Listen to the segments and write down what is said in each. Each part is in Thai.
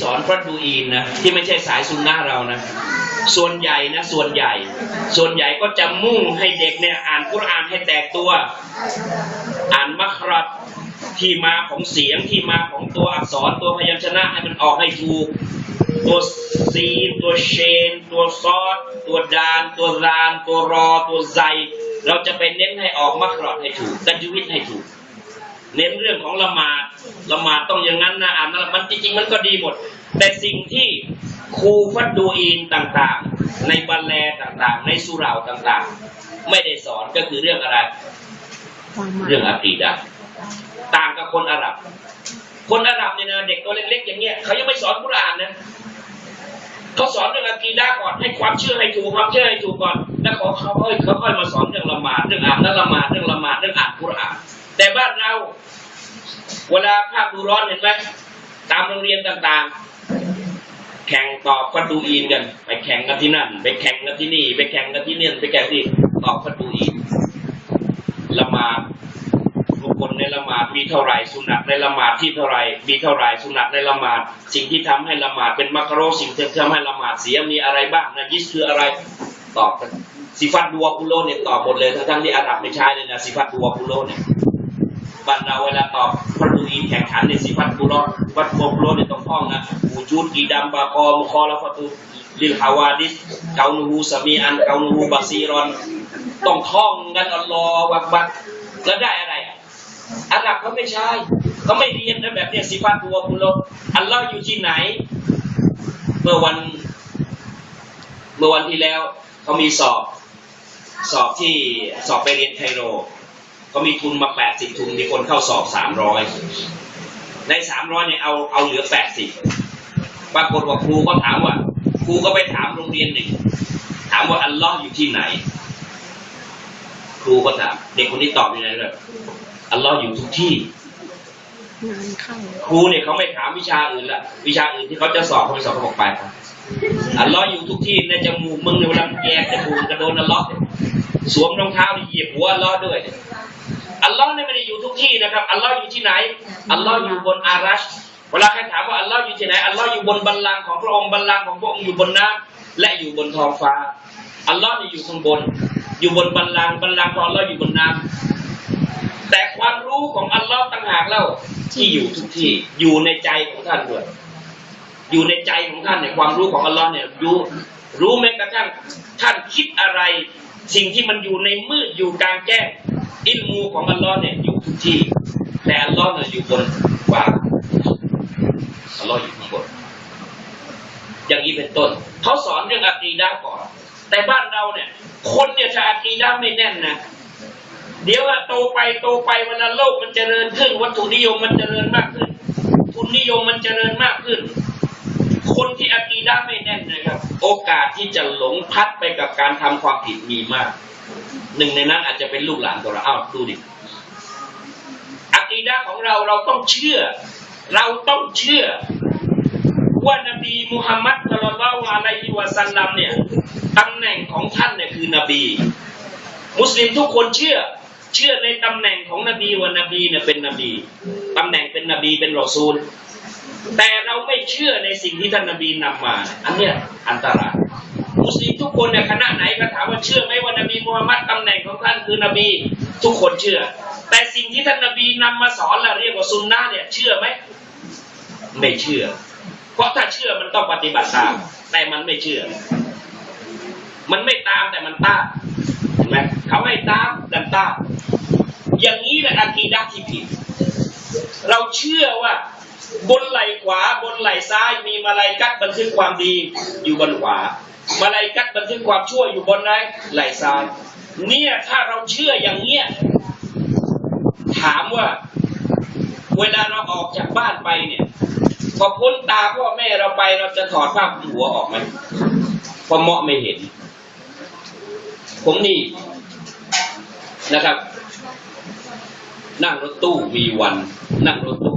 สอนฟัดดูอีนนะที่ไม่ใช่สายซุนนะเรานะ ส่วนใหญ่นะส่วนใหญ่ ส่วนใหญ่ก็จะมุ่งให้เด็กเนี่ยอ่านกุรอานให้แตกตัว อ่านมัครับที่มาของเสียงที่มาของตัวอักษรตัวพยัญชนะให้มันออกให้ถูกตัวซีตัวเชน ตัวซอดตัวดาน ตัวราน ตัวรอ ตัวไซเราจะไปเน้นให้ออกมักรอดให้ถูกกัจวิตให้ถูก เน้นเรื่องของละหมาด ละหมาดต้องอย่างนั้นนะอ่านนะมันจริงๆมันก็ดีหมด แต่สิ่งที่ครูฟัดดูอีนต่างๆ ในบัลแลต่างๆ ในสุเหราต่างๆ ไม่ได้สอนก็คือเรื่องอะไรความหมายเรื่องอะกีดะห์ต่างกับคนอาหรับ คนอาหรับเนี่ยนะเด็กตัวเล็กๆอย่างเงี้ยเขายังไม่สอนกุรอานนะเขาสอนเรื่องอะกีดะห์ก่อนให้ความเชื่อให้ถูกความเชื่อให้ถูกก่อน แล้วเขาเขาค่อยเขาค่อยมาสอนเรื่องละหมาดเรื่องอ่านนั่นละหมาดเรื่องละหมาดเรื่องอ่านกุรอานแต่บ้านเรา เวลาภาคดูร้อนเห็นไหมตามโรงเรียนต่างๆ แข่งตอบฟัดดูอีนกัน ไปแข่งกันที่นั่น ไปแข่งกันที่นี่ ไปแข่งกันที่นี่ไปแข่งที่ตอบฟัดดูอีนละหมาดบุคคลในละหมาดมีเท่าไหร่สุนัตในละหมาดที่เท่าไหร่มีเท่าไหร่สุนัตในละหมาดสิ่งที่ทำให้ละหมาดเป็นมักโรสิ่งที่ทำให้ละหมาดเสียมีอะไรบ้างนะยิสคืออะไรตอบกันสิฟัตดัวปุโลเนี่ยตอบหมดเลยทั้งๆที่อาหรับไม่ใช่เลยนะสิฟัตดัวปุโลเนี่ยบ้านเราเวลาตอบฟัตดู แข่งขันในสิฟัตปุโลฟัดัวปุโลเนี่ยต้องท่องนะอูจูดกีดัมบากอมุคอลาฟตุลิลฮาวาดิสเกานูฮูสามีอันเกานูฮูบาซีรอนต้องท่องกันอัลลอฮฺวักบัดแล้วได้อะไรอะอาหรับเขาไม่ใช่เขาไม่เรียนนะแบบเนี้ยสิฟัตตัวคุณลอัลลอฮ์อยู่ที่ไหน เมื่อวัน เมื่อวันที่แล้วเขามีสอบ สอบที่สอบไปเรียนไคโร เขามีทุนมาแปดสิบทุนมีคนเข้าสอบสามร้อยในสามร้อยเนี่ยเอาเอาเหลือแปดสิบปรากฏว่าครูก็ถามว่าครูก็ไปถามโรงเรียนหนึ่งถามว่าอัลลอฮ์อยู่ที่ไหน ครูก็ถามเด็กคนนี้ตอบยังไงเลยอัลลอฮ์อยู่ทุกที่งานเข้าครูเนี่ยเขาไม่ถามวิชาอื่นละวิชาอื่นที่เขาจะสอบเขาไม่สอบเขาบอกไปครับอัลลอฮ์อยู่ทุกที่ในจมูกมึงในเวลาแยกจมูกกระโดนอัลลอฮ์เนี่ยสวมรองเท้านี่เหยียบหัวอัลลอฮ์ด้วยเนี่ย อัลลอฮ์เนี่ยไม่ได้อยู่ทุกที่นะครับ อัลลอฮ์อยู่ที่ไหน อัลลอฮ์อยู่บนอารัช เวลาใครถามว่าอัลลอฮ์อยู่ที่ไหน อัลลอฮ์อยู่บนบัลลังก์ของพระองค์ บัลลังก์ของพระองค์อยู่บนน้ำและอยู่บนท้องฟ้า อัลลอฮ์เนี่ยอยู่ข้างบน อยู่บนบัลลังก์ บัลลังก์ของอัลลอฮ์อยู่บนน้ำแต่ความรู้ของอัลลอฮ์ต่างหากเล่าที่อยู่ทุกที่ อยู่ในใจของท่านด้วย อยู่ในใจของท่านเนี่ยความรู้ของอัลลอฮ์เนี่ยรู้รู้แม้กระทั่งท่านคิดอะไร สิ่งที่มันอยู่ในมืดอยู่กลางแจ้ง อิลมูของอัลลอฮ์เนี่ยอยู่ทุกที่ แต่อัลลอฮ์เนี่ยอยู่บนฟ้าอัลลอฮ์อยู่ข้างบนอย่างนี้เป็นต้นเขาสอนเรื่องอะกีดะก่อน แต่บ้านเราเนี่ย คนเนี่ยจะอะกีดะไม่แน่นนะเดี๋ยวอะโตไปโตไปเวลาโลกมันเจริญขึ้น วัตถุนิยมมันเจริญมากขึ้น ทุนนิยมมันเจริญมากขึ้น คนที่อะกีดะไม่แน่นนะครับ โอกาสที่จะหลงพัดไปกับการทำความผิดมีมาก หนึ่งในนั้นอาจจะเป็นลูกหลานตัวเราอ้าวดูดิอะกีดะของเราเราต้องเชื่อ เราต้องเชื่อ ว่านบีมุฮัมมัดสุลลัลลอฮุอะลัยวะสัลลัมเนี่ยตำแหน่งของท่านเนี่ยคือนบี มุสลิมทุกคนเชื่อ เชื่อในตำแหน่งของนบีว่านบีเนี่ยเป็นนบีตำแหน่งเป็นนบีเป็นรอซูล แต่เราไม่เชื่อในสิ่งที่ท่านนบีนำมา อันเนี้ยอันตราย มุสลิมทุกคนเนี่ยคณะไหนก็ถามว่าเชื่อไหมว่านบีมุฮัมมัดตำแหน่งของท่านคือนบีทุกคนเชื่อ แต่สิ่งที่ท่านนบีนำมาสอนเราเรียกว่าซุนนะเนี่ยเชื่อไหมไม่เชื่อ เพราะถ้าเชื่อมันต้องปฏิบัติตาม แต่มันไม่เชื่อ มันไม่ตามแต่มันต้านเห็นไหมเขาไม่ตามดันต้านอย่างนี้แหละอากีดะที่ผิด เราเชื่อว่าบนไหล่ขวาบนไหล่ซ้ายมีมาลายกัดบันทึกความดีอยู่บนขวา มาลายกัดบันทึกความชั่วอยู่บนไหนไหล่ซ้ายเนี่ยถ้าเราเชื่ออย่างเนี้ยถามว่า เวลาเราออกจากบ้านไปเนี่ยพอพ้นตาพ่อแม่เราไปเราจะถอดผ้าหัวออกไหมพราะเหมาะไม่เห็น ผมนี่นะครับ นั่งรถตู้มีวัน นั่งรถตู้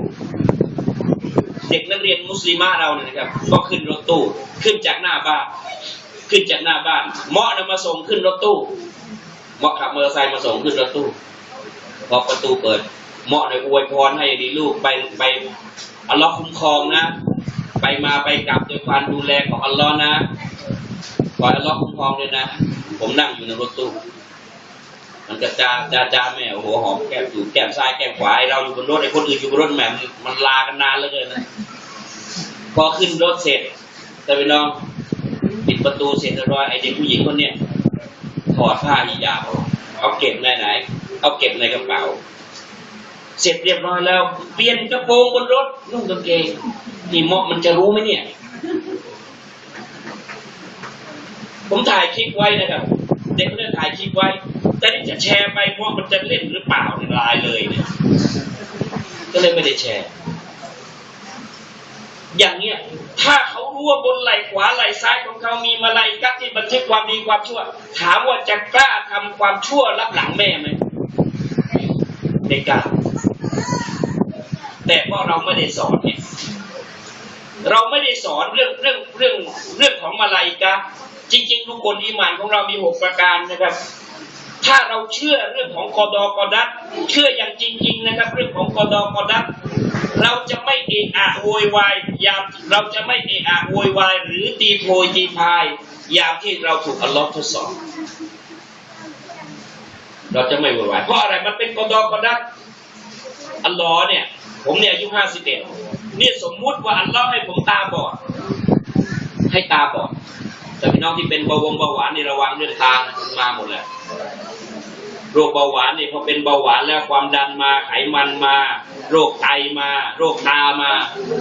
เด็กนักเรียนมุสลิมาเราเนี่ยนะครับ ก็ขึ้นรถตู้ขึ้นจากหน้าบ้าน ขึ้นจากหน้าบ้านเหมาะนะมาส่งขึ้นรถตู้เหมาะขับมอเตอร์ไซค์มาส่งขึ้นรถตู้พอประตูเปิดเหมาะเลยอวยพรให้ดีลูกไปไปอัลลอฮ์คุ้มครองนะ ไปมาไปกลับด้วยความดูแลของอัลลอฮ์นะขออัลลอฮ์คุ้มครองเลยนะ ผมนั่งอยู่ในรถตู้มันจะจ้าจ้าจ้าแม่โอ้โหหอมแก้มอยู่แก้มซ้ายแก้มขวาเราอยู่บนรถไอ้คนอื่นอยู่บนรถแหมมันลากันนานเหลือเกินนะพอขึ้นรถเสร็จแต่พี่น้อง ประตูเสร็จรอยไอเด็กผู้หญิงคนเนี้ยถอดผ้าฮิญาบเอาเก็บในไหน เอาเก็บในกระเป๋า เสร็จเรียบร้อยแล้ว เปลี่ยนกระโปรงบนรถนุ่งกางเกงนี่เหมาะมันจะรู้ไหมเนี่ย ผมถ่ายคลิปไว้นะครับ เด็กคนนี้ถ่ายคลิปไว้ แต่นี่จะแชร์ไปเพรามันจะเล่นหรือเปล่าในไลน์เลยเนี่ยก็เลยไม่ได้แชร์ อย่างเนี้ยถ้าเขา รู้ว่าบนไหล่ขวาไหล่ซ้ายของเขามีมาลายกัดที่บันทึกความดีความชั่ว ถามว่าจะกล้าทำความชั่วรับหลังแม่ไหมไม่กล้าแต่เพราะเราไม่ได้สอนเนี่ยเราไม่ได้สอนเรื่องเรื่องเรื่องเรื่องของมาลายกะจริง ๆ ทุกคนอีหมานของเรามีหกประการนะครับ ถ้าเราเชื่อเรื่องของกอดอกอดัตเชื่ออย่างจริง ๆ นะครับ เรื่องของกอดอกอดัต เราจะไม่เอะอะโวยวายยามเราจะไม่เอะอะโวยวายหรือตีโพยตีพายยามที่เราถูกอัลลอฮ์ทดสอบเราจะไม่โวยวายเพราะอะไรมันเป็นกอดอกอดัตอัลลอฮ์เนี่ย ผมเนี่ยอายุห้าสิบเอ็ดนี่สมมุติว่าอัลลอฮ์ให้ผมตาบอด ให้ตาบอดแต่พี่น้องที่เป็นเบาหวงเบาหวานนี่ระวังเรื่องตานะมันมาหมดเลย โรคเบาหวานนี่พอเป็นเบาหวานแล้วความดันมาไขมันมา โรคไตมา โรคตามา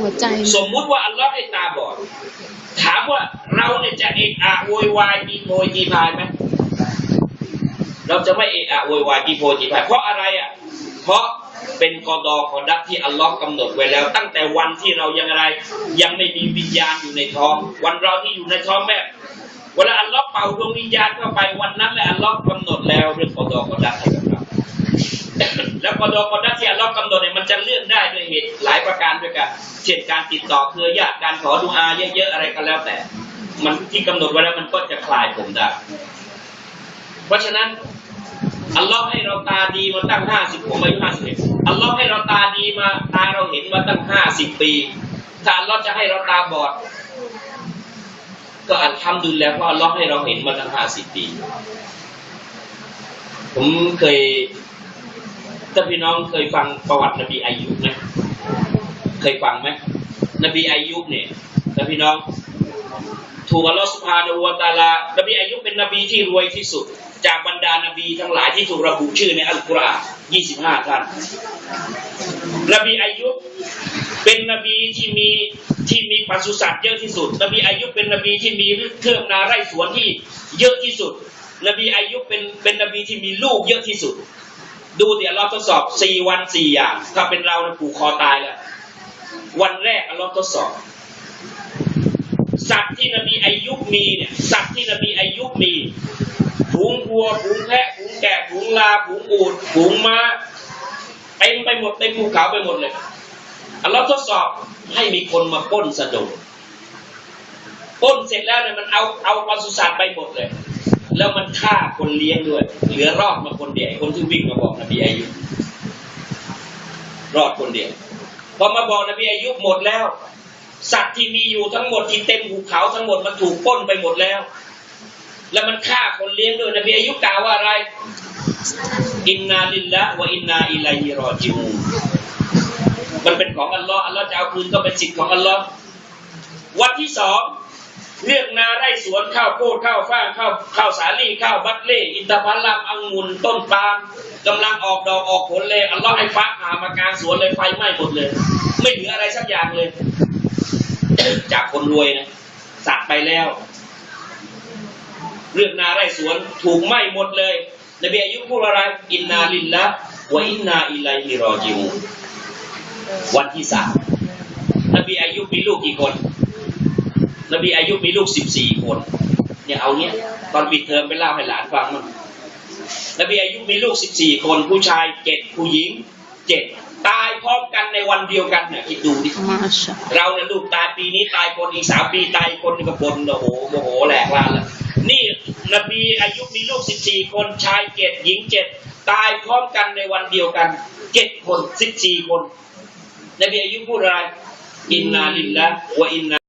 หัวใจสมมุติว่าอัลลอฮ์ให้ตาบอด ถามว่าเราเนี่ยจะเอะอะโวยวายจีโพยจีพายไหมเราจะไม่เอะอะโวยวายจีโพยจีพายเพราะอะไรอะ เพราะเป็นกอดอกอดักที่อัลลอฮ์กำหนดไว้แล้ว ตั้งแต่วันที่เรายังอะไร ยังไม่มีวิญญาณอยู่ในท้อง วันเราที่อยู่ในท้องแม่ เวลาอัลลอฮ์เป่าดวงวิญญาณเข้าไปวันนั้นแหละอัลลอฮ์กำหนดแล้วเรื่องกอดอกอดักให้กับแล้วกอดอกอดักที่อัลลอฮ์กำหนดเนี่ยมันจะเลื่อนได้ด้วยเหตุหลายประการด้วยกันเช่นการติดต่อเครือญาติการขอดุอาเยอะๆอะไรก็แล้วแต่ มันที่กำหนดไว้แล้วมันก็จะคลายผมได้ เพราะฉะนั้นอัลลอฮ์ให้เราตาดีมาตั้งห้าสิบผมอายุห้าสิบเอ็ดอัลลอฮ์ให้เราตาดีมาตาเราเห็นมาตั้งห้าสิบปีถ้าอัลลอฮ์จะให้เราตาบอด ก็อัลฮัมดุลิลแล้วเพราะอัลลอฮ์ให้เราเห็นมาตั้งห้าสิบปี ผมเคยถ้าพี่น้องเคยฟังประวัตินบีอายุบไหมเคยฟังไหมนบีอายุบเนี่ยถ้าพี่น้อง ถูกอัลลอฮฺสุภาณวตาลานบีอายุบเป็นนบีที่รวยที่สุด จากบรรดานบีทั้งหลายที่ถูกระบุชื่อในอัลกุรอาน25 ท่าน นบีอายุบ เป็นนบีที่มีที่มีปศุสัตว์เยอะที่สุด นบีอายุเป็นนบีที่มีเครื่องนาไร่สวนที่เยอะที่สุด นบีอายุเป็นเป็นนบีที่มีลูกเยอะที่สุด ดูเดี๋ยวเราทดสอบสี่วันสี่อย่าง ถ้าเป็นเราเนี่ยผูกคอตายแล้ววันแรกอัลลอฮ์ทดสอบ สัตว์ที่นบีอายุมีเนี่ย สัตว์ที่นบีอายุมีฝูงวัวฝูงแพะฝูงแกะฝูงลาฝูงอูฐฝูงม้าเต็มไปหมดเต็มภูเขาไปหมดเลย ลลอฮ์ทดสอบให้มีคนมาป้นสะดมป้นเสร็จแล้วเนี่ยมันเอาเอาปศุสัตว์ไปหมดเลย แล้วมันฆ่าคนเลี้ยงด้วย เหลือรอดมาคนเดียวคนที่วิ่งมาบอกนบีอายุบรอดคนเดียวพอมาบอกนบีอายุบหมดแล้ว สัตว์ที่มีอยู่ทั้งหมดที่เต็มภูเขาทั้งหมดมันถูกป้นไปหมดแล้ว แล้วมันฆ่าคนเลี้ยงด้วยนบีอายุกล่าวว่าอะไร อินนาลิลละวะอินนาอิลัยฮิรอจิอู มันเป็นของอัลลอฮ์อัลลอฮ์จะเอาคืนก็เป็นสิทธิ์ของอัลลอฮ์วันที่สองเลือกนาไร่สวนข้าวโพดข้าวฟ่างข้าวข้าวสาลีข้าวบัตเล่อินทผลัมองุ่นต้นปาล์มกำลังออกดอกออกผลเลยอัลลอฮ์ให้ฟ้าผ่ามากลางสวนเลยไฟไหม้หมดเลย ไม่เหลืออะไรสักอย่างเลย จากคนรวยนะสัตว์ไปแล้ว เรื่องนาไร่สวนถูกไหม้หมดเลยนบีอายุพูดอะไรอินนาลิลละวะอินนาอิลัยฮิรอจิอู วันที่สามนบีอายุมีลูกกี่คน นบีอายุมีลูกสิบสี่คน เนี่ยเอาเนี่ยตอนปิดเทอมไปเล่าให้หลานฟังมั้งนบีอายุมีลูกสิบสี่คน ผู้ชายเจ็ดผู้หญิงเจ็ดตายพร้อมกันในวันเดียวกันเนี่ยคิดดูดิมาชาเราเนี่ยลูกตายปีนี้ตายคนอีกสามปีตายคนอีกคนโอ้โหโมโหแหลกลานแล้วนี่นบีอายุมีลูกสิบสี่คนชายเจ็ดหญิงเจ็ดตายพร้อมกันในวันเดียวกันเจ็ดคนสิบสี่คน นบีอายุพูด